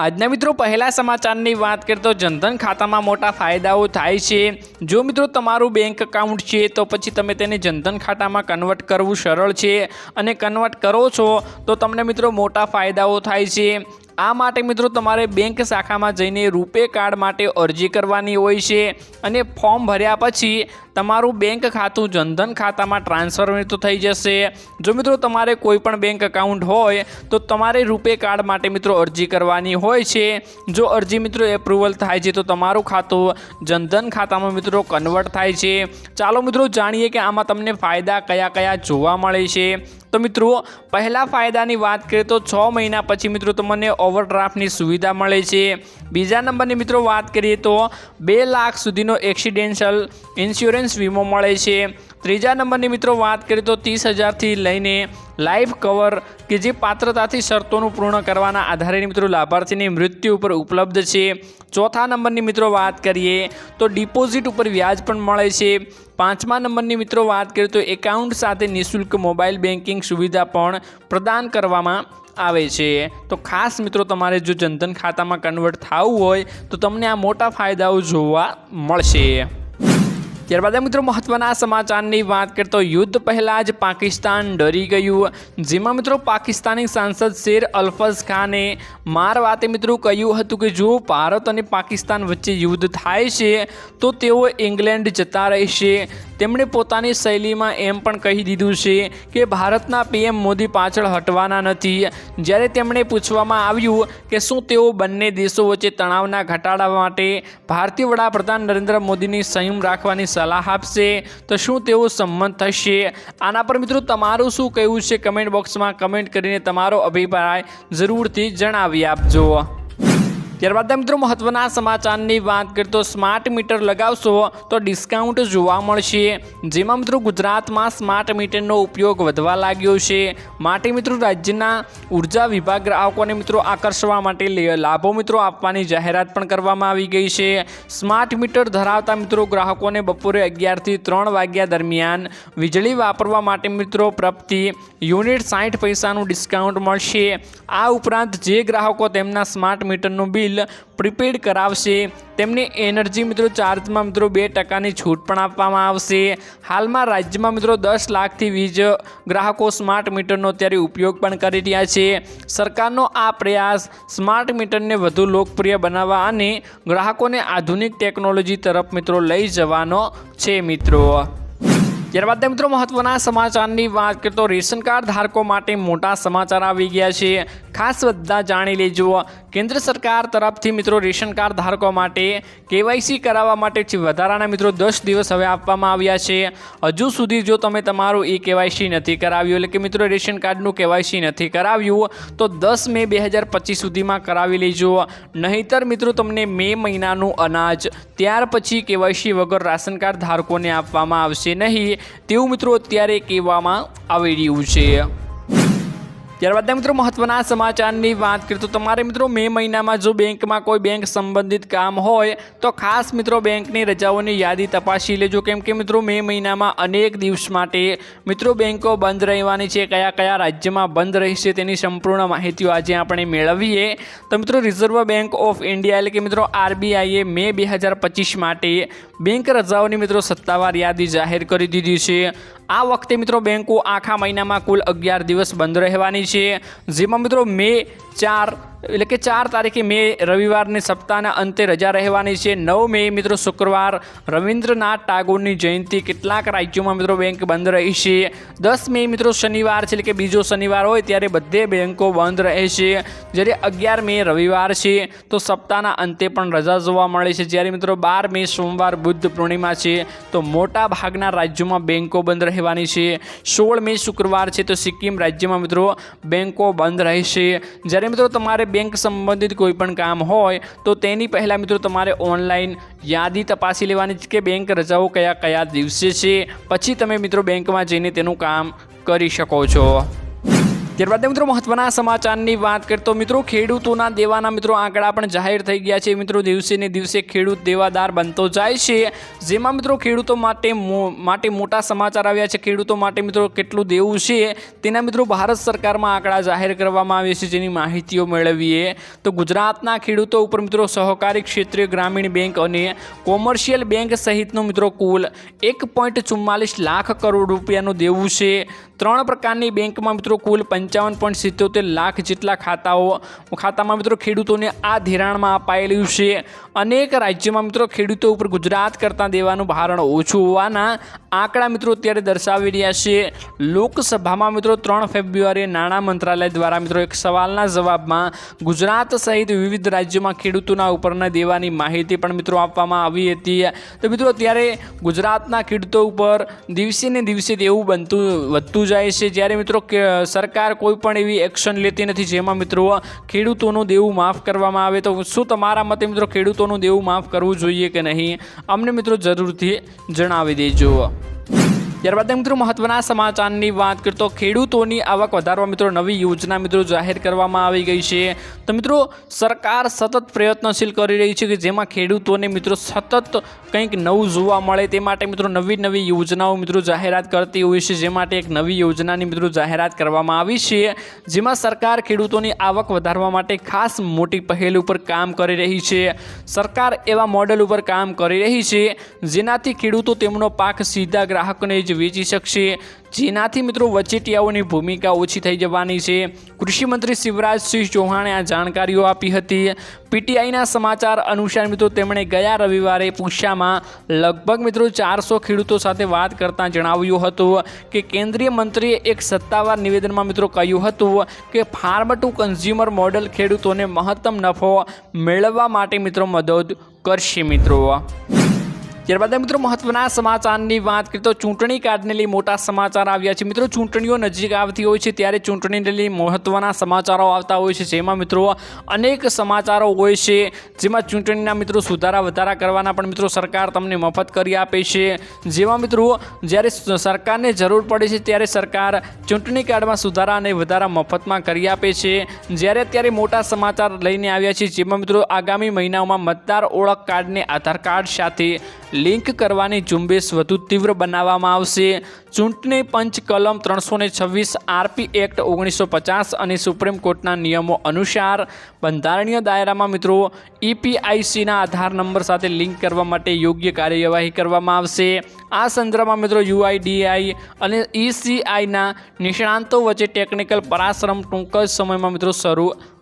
આજના મિત્રો, પહેલા સમાચારની વાત કરીએ તો જનધન ખાતામાં મોટા ફાયદાઓ થાય છે. જો મિત્રો, તમારું બેંક એકાઉન્ટ છે, તો પછી તમે તેને જનધન ખાતામાં કન્વર્ટ કરવું સરળ છે. અને કન્વર્ટ કરો છો, તો તમને મિત્રો મોટા ફાયદાઓ થાય છે. આ માટે મિત્રો તમારે બેંક શાખામાં જઈને રૂપે કાર્ડ માટે અરજી કરવાની હોય છે અને ફોર્મ ભર્યા પછી તમારું બેંક ખાતું જનધન ખાતામાં ટ્રાન્સફર તો થઈ જશે. જો મિત્રો તમારે કોઈ પણ બેંક એકાઉન્ટ હોય તો તમારે રૂપે કાર્ડ માટે મિત્રો અરજી કરવાની હોય છે. જો અરજી મિત્રો એપ્રુવલ થાય છે તો તમારું ખાતું જનધન ખાતામાં મિત્રો કન્વર્ટ થાય છે. ચાલો મિત્રો જાણીએ કે આમાં તમને ફાયદા કયા કયા જોવા મળે છે. તો મિત્રો, પહેલા ફાયદાની વાત કરીએ તો છ મહિના પછી મિત્રો તમને ઓવરડ્રાફ્ટની સુવિધા મળે છે. બીજા નંબરની મિત્રો વાત કરીએ તો બે લાખ સુધીનો એક્સિડેન્શિયલ ઇન્સ્યોરન્સ વીમો મળે છે. ત્રીજા નંબરની મિત્રો વાત કરીએ તો ત્રીસ હજારથી લઈને લાઈફ કવર કે જે પાત્રતાથી શરતોનું પૂર્ણ કરવાના આધારે મિત્રો લાભાર્થીની મૃત્યુ ઉપર ઉપલબ્ધ છે. ચોથા નંબરની મિત્રો વાત કરીએ તો ડિપોઝિટ ઉપર વ્યાજ પણ મળે છે. પાંચમા નંબરની મિત્રો વાત કરીએ તો એકાઉન્ટ સાથે નિઃશુલ્ક મોબાઈલ બેન્કિંગ સુવિધા પણ પ્રદાન કરવામાં આવે છે. તો ખાસ મિત્રો તમારે જો જનધન ખાતામાં કન્વર્ટ થવું હોય તો તમને આ મોટા ફાયદાઓ જોવા મળશે. ત્યારબાદ મિત્રો મહત્વના સમાચારની વાત કરીએ તો યુદ્ધ પહેલાં જ પાકિસ્તાન ડરી ગયું. જેમાં મિત્રો પાકિસ્તાની સાંસદ શેર અલ્ફઝ ખાને માર વાતે મિત્રો કહ્યું હતું કે જો ભારત અને પાકિસ્તાન વચ્ચે યુદ્ધ થાય છે, તો તેઓ ઇંગ્લેન્ડ જતા રહેશે. તેમણે પોતાની શૈલીમાં એમ પણ કહી દીધું છે કે ભારતના પીએમ મોદી પાછળ હટવાના નથી. જ્યારે તેમણે પૂછવામાં આવ્યું કે શું તેઓ બંને દેશો વચ્ચે તણાવના ઘટાડા માટે ભારતીય વડાપ્રધાન નરેન્દ્ર મોદીની સંયમ રાખવાની સલાહ આપશે, તો શું તેઓ સંમત થશે? આના પર મિત્રો તમારું શું કહેવું છે? કમેન્ટ બોક્સમાં કમેન્ટ કરીને તમારો અભિપ્રાય જરૂરથી જણાવી આપજો. ત્યારબાદ મિત્રો મહત્વના સમાચારની વાત કરીએ તો સ્માર્ટ મીટર લગાવશો તો ડિસ્કાઉન્ટ જોવા મળશે. જેમાં મિત્રો ગુજરાતમાં સ્માર્ટ મીટરનો ઉપયોગ વધવા લાગ્યો છે. માટે મિત્રો રાજ્યના ઊર્જા વિભાગ ગ્રાહકોને મિત્રો આકર્ષવા માટે લાભો મિત્રો આપવાની જાહેરાત પણ કરવામાં આવી ગઈ છે. સ્માર્ટ મીટર ધરાવતા મિત્રો ગ્રાહકોને બપોરે અગિયારથી ત્રણ વાગ્યા દરમિયાન વીજળી વાપરવા માટે મિત્રો પ્રતિ યુનિટ સાઠ પૈસાનું ડિસ્કાઉન્ટ મળશે. આ ઉપરાંત જે ગ્રાહકો તેમના સ્માર્ટ મીટરનું બિલ પ્રીપેડ કરાવશે. તેમને એનર્જી મિત્રો ચાર્જમાં મિત્રો બે ટકાની છૂટ પણ આપવામાં આવશે. હાલમાં રાજ્યમાં મિત્રો દસ લાખથી વીજ ગ્રાહકો સ્માર્ટ મીટરનો અત્યારે ઉપયોગ પણ કરી રહ્યા છે. સરકારનો આ પ્રયાસ સ્માર્ટ મીટરને વધુ લોકપ્રિય બનાવવા અને ગ્રાહકોને આધુનિક ટેકનોલોજી તરફ મિત્રો લઈ જવાનો છે મિત્રો. ત્યારબાદ મિત્રો મહત્વના સમાચારની વાત કરીએ તો રેશન કાર્ડ ધારકો માટે મોટા સમાચાર આવી ગયા છે. ખાસ બધા જાણી લેજો. કેન્દ્ર સરકાર તરફથી મિત્રો રેશન કાર્ડ ધારકો માટે કેવાયસી કરાવવા માટે વધારાના મિત્રો દસ દિવસ હવે આપવામાં આવ્યા છે. હજુ સુધી જો તમે તમારું એ કેવાયસી નથી કરાવ્યું, એટલે કે મિત્રો રેશન કાર્ડનું કેવાયસી નથી કરાવ્યું, તો દસ મે બે હજાર પચીસ સુધીમાં કરાવી લેજો. નહીંતર મિત્રો તમને મે મહિનાનું અનાજ, ત્યાર પછી કેવાયસી વગર રાશન કાર્ડ ધારકોને આપવામાં આવશે નહીં. તેવું મિત્રો અત્યારે કહેવામાં આવી રહ્યું છે. ત્યારબાદ મિત્રો મહત્વના સમાચારની વાત કરીએ તો તમારે મિત્રો મે મહિનામાં જો બેંકમાં કોઈ બેંક સંબંધિત કામ હોય તો ખાસ મિત્રો બેંકની રજાઓની યાદી તપાસી લેજો. કેમ કે મિત્રો મે મહિનામાં અનેક દિવસ માટે મિત્રો બેંકો બંધ રહેવાની છે, કયા કયા રાજ્યમાં બંધ રહેશે તેની સંપૂર્ણ માહિતીઓ આજે આપણે મેળવીએ. તો મિત્રો રિઝર્વ બેંક ઓફ ઇન્ડિયા એટલે કે મિત્રો આરબીઆઈએ મે બે હજાર પચીસ માટે બેંક રજાઓની મિત્રો સત્તાવાર યાદી જાહેર કરી દીધી છે. આ વખતે મિત્રો બેંકો આખા મહિનામાં કુલ અગિયાર દિવસ બંધ રહેવાની છે. જેમાં મિત્રો મે ચાર, એટલે કે ચાર તારીખે મે રવિવારની સપ્તાહના અંતે રજા રહેવાની છે. નવ મે મિત્રો શુક્રવાર રવિન્દ્રનાથ ટાગોરની જયંતિ કેટલાક રાજ્યોમાં મિત્રો બેંક બંધ રહેશે દસ મે મિત્રો શનિવાર છે, એટલે કે બીજો શનિવાર હોય ત્યારે બધે બેંકો બંધ રહેશે જ્યારે અગિયાર મે રવિવાર છે, તો સપ્તાહના અંતે પણ રજા જોવા મળે છે. જ્યારે મિત્રો બાર મે સોમવાર બુદ્ધ પૂર્ણિમા છે, તો મોટા ભાગના રાજ્યોમાં બેંકો બંધ રહેવાની છે. સોળ મે શુક્રવાર છે, તો સિક્કિમ રાજ્યમાં મિત્રો બેંકો બંધ રહેશે જ્યારે મિત્રો તમારે બેંક સંબંધિત કોઈ પણ કામ હોય, તો તેની પહેલાં મિત્રો તમારે ઓનલાઈન યાદી તપાસી લેવાની કે બેંક રજાઓ કયા કયા દિવસે છે. પછી તમે મિત્રો બેંકમાં જઈને તેનું કામ કરી શકો છો. ત્યારબાદ મિત્રો મહત્વના સમાચારની વાત કરીએ તો મિત્રો ખેડૂતોના દેવાના મિત્રો આંકડા પણ જાહેર થઈ ગયા છે. મિત્રો દિવસે ને દિવસે ખેડૂત દેવાદાર બનતો જાય છે. જેમાં મિત્રો ખેડૂતો માટે માટે મોટા સમાચાર આવ્યા છે. ખેડૂતો માટે મિત્રો કેટલું દેવું છે તેના મિત્રો ભારત સરકારમાં આંકડા જાહેર કરવામાં આવ્યા છે જેની માહિતીઓ મેળવીએ તો ગુજરાતના ખેડૂતો ઉપર મિત્રો સહકારી ક્ષેત્રીય ગ્રામીણ બેંક અને કોમર્શિયલ બેંક સહિતનું મિત્રો કુલ એક લાખ કરોડ રૂપિયાનું દેવું છે. ત્રણ પ્રકારની બેંકમાં મિત્રો કુલ પંચાવન પોઈન્ટ સિત્તોતેર લાખ જેટલા ખાતાઓ ખાતામાં મિત્રો ખેડૂતોને આ ધિરાણમાં અપાયેલું છે. અનેક રાજ્યોમાં મિત્રો ખેડૂતો ઉપર ગુજરાત કરતાં દેવાનું ભારણ ઓછું હોવાના આંકડા મિત્રો અત્યારે દર્શાવી રહ્યા છે. લોકસભામાં મિત્રો ત્રણ ફેબ્રુઆરીએ નાણાં મંત્રાલય દ્વારા મિત્રો એક સવાલના જવાબમાં ગુજરાત સહિત વિવિધ રાજ્યોમાં ખેડૂતોના ઉપરના દેવાની માહિતી પણ મિત્રો આપવામાં આવી હતી. તો મિત્રો ત્યારે ગુજરાતના ખેડૂતો ઉપર દિવસે ને દિવસે દેવું બનતું, વધતું જાય છે. જ્યારે મિત્રો સરકાર કોઈ પણ એવી એક્શન લેતી નથી જેમાં મિત્રો ખેડૂતોનું દેવું માફ કરવામાં આવે, તો શું તમારા મતે મિત્રો ખેડૂતોનું દેવું માફ કરવું જોઈએ કે નહીં? અમને મિત્રો જરૂરથી જણાવી દેજો. ત્યારબાદ મિત્રો મહત્વના સમાચારની વાત કરીએ તો ખેડૂતોની આવક વધારવા મિત્રો નવી યોજના મિત્રો જાહેર કરવામાં આવી ગઈ છે. તો મિત્રો સરકાર સતત પ્રયત્નશીલ કરી રહી છે કે જેમાં ખેડૂતોને મિત્રો સતત કંઈક નવું જોવા મળે તે માટે મિત્રો નવી નવી યોજનાઓ મિત્રો જાહેરાત કરતી હોય છે, જે માટે એક નવી યોજનાની મિત્રો જાહેરાત કરવામાં આવી છે. જેમાં સરકાર ખેડૂતોની આવક વધારવા માટે ખાસ મોટી પહેલ ઉપર કામ કરી રહી છે. સરકાર એવા મોડેલ ઉપર કામ કરી રહી છે જેનાથી ખેડૂતો તેમનો પાક સીધા ગ્રાહકોને વેચી શકશે. જેનાથી મિત્રો વચેટિયાઓની ભૂમિકા ઓછી થઈ જવાની છે. કૃષિમંત્રી શિવરાજસિંહ ચૌહાણે આ જાણકારીઓ આપી હતી. પીટીઆઈના સમાચાર અનુસાર મિત્રો તેમણે ગયા રવિવારે પૂછામાં લગભગ મિત્રો ચારસો ખેડૂતો સાથે વાત કરતાં જણાવ્યું હતું કે કેન્દ્રીય મંત્રીએ એક સત્તાવાર નિવેદનમાં મિત્રો કહ્યું હતું કે ફાર્મ ટુ કન્ઝ્યુમર મોડલ ખેડૂતોને મહત્તમ નફો મેળવવા માટે મિત્રો મદદ કરશે મિત્રો. ત્યારબાદ મિત્રો મહત્વના સમાચારની વાત કરીએ તો ચૂંટણી કાર્ડને લઈ મોટા સમાચાર આવ્યા છે. મિત્રો ચૂંટણીઓ નજીક આવતી હોય છે ત્યારે ચૂંટણીને લઈ મહત્વના સમાચારો આવતા હોય છે. જેમાં મિત્રો અનેક સમાચારો હોય છે. જેમાં ચૂંટણીના મિત્રો સુધારા વધારા કરવાના પણ મિત્રો સરકાર તમને મફત કરી આપે છે. જેમાં મિત્રો જ્યારે સરકારને જરૂર પડે છે ત્યારે સરકાર ચૂંટણી કાર્ડમાં સુધારા અને વધારા મફતમાં કરી આપે છે. જ્યારે અત્યારે મોટા સમાચાર લઈને આવ્યા છે. જેમાં મિત્રો આગામી મહિનાઓમાં મતદાર ઓળખ કાર્ડને આધાર કાર્ડ સાથે લિંક કરવાની ઝુંબેશ વધુ તીવ્ર બનાવવામાં આવશે. ચૂંટણી પંચ કલમ ત્રણસો ને છવ્વીસ આરપી એક્ટ ઓગણીસો પચાસ અને સુપ્રીમ કોર્ટના નિયમો અનુસાર બંધારણીય દાયરામાં મિત્રો ઈપીઆઈસીના આધાર નંબર સાથે લિંક કરવા માટે યોગ્ય કાર્યવાહી કરવામાં આવશે. આ સંદર્ભમાં મિત્રો યુઆઈડીઆઈ અને ઈસીઆઈના નિષ્ણાંતો વચ્ચે ટેકનિકલ પરાશ્રમ ટૂંક જ સમયમાં મિત્રો શરૂ